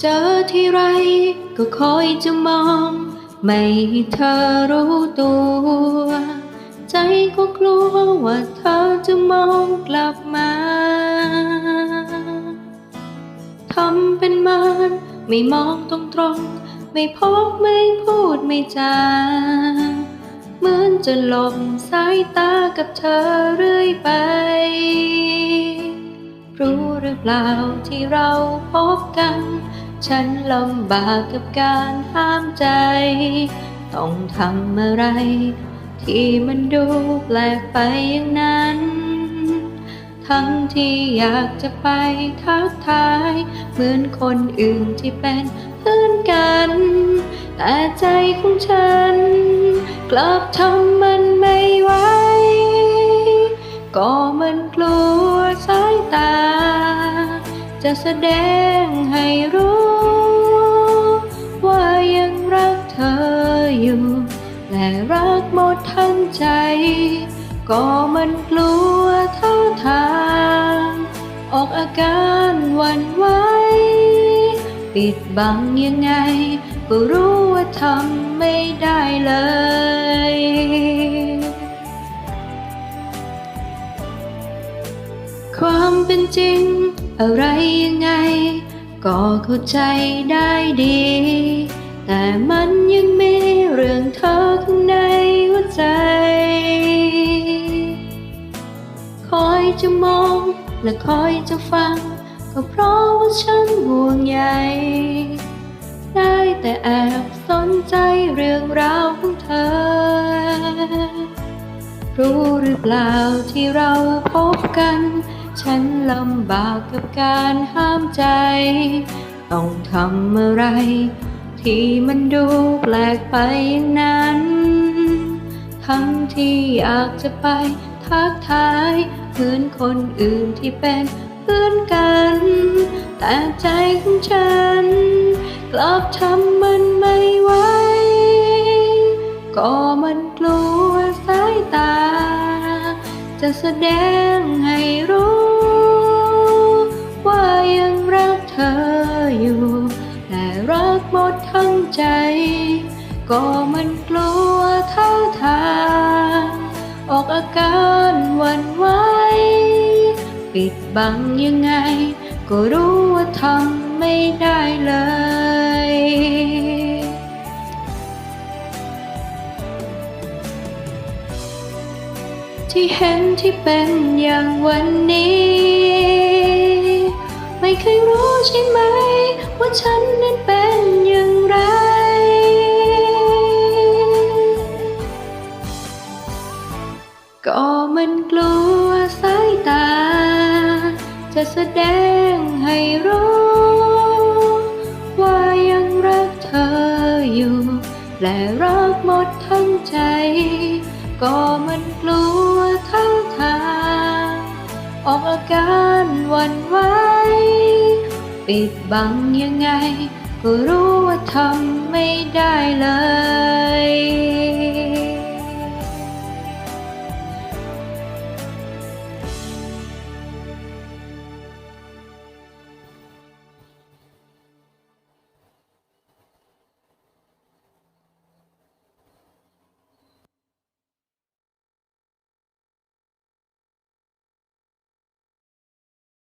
เจอที่ไรก็คอยจะมอง ไม่ให้เธอรู้ตัว ใจก็กลัวว่าเธอจะมองกลับมาทำเป็นมานไม่มองตรงตรง ไม่พบไม่พูดไม่จาเหมือนจะหลบสายตากับเธอเรื่อยไป รู้หรือเปล่าที่เราพบกัน ฉันลำบากกับการห้ามใจ ต้องทำอะไร ที่มันดูแปลกไปอย่างนั้น ทั้งที่อยากจะไปทักทาย เหมือนคนอื่นที่เป็นเพื่อนกัน แต่ใจของฉัน กลับทำมันไม่ไหว ก็มันกลัวสายตา จะแสดงให้รู้ รักหมดทั้งใจ ก็มันกลัวท่าทาง ออกอาการหวั่นไหวปิดบังยังไง ก็รู้ว่าทำไม่ได้เลยความเป็นจริง อะไรยังไง ก็เข้าใจได้ดี แต่มันยัง คอยจะมองและคอยจะฟัง ก็เพราะว่าฉันห่วงใยได้แต่แอบสนใจเรื่องราวของเธอ รู้หรือเปล่าที่เราพบกัน ฉันลำบากกับการห้ามใจ ต้องทำอะไร ที่มันดูแปลกไปนั้น ทั้งที่อยากจะไป ทักทายเหมือนคนอื่นที่เป็นเพื่อนกัน แต่ใจของฉัน กลับทำมันไม่ไหวก็มันกลัวสายตา จะแสดงให้รู้ ว่ายังรักเธออยู่และรักหมดทั้งใจ ก็มันกลัว อาการหวั่นไหวปิดบังยังไง ก็รู้ว่าทำไม่ได้เลยที่เห็นที่เป็นอย่างวันนี้ จะแสดงให้รู้ ว่ายังรักเธออยู่ และรักหมดทั้งใจ ก็มันกลัวทั้งทางออกอาการหวั่นไหวปิดบังยังไง ก็รู้ว่าทำไม่ได้เลย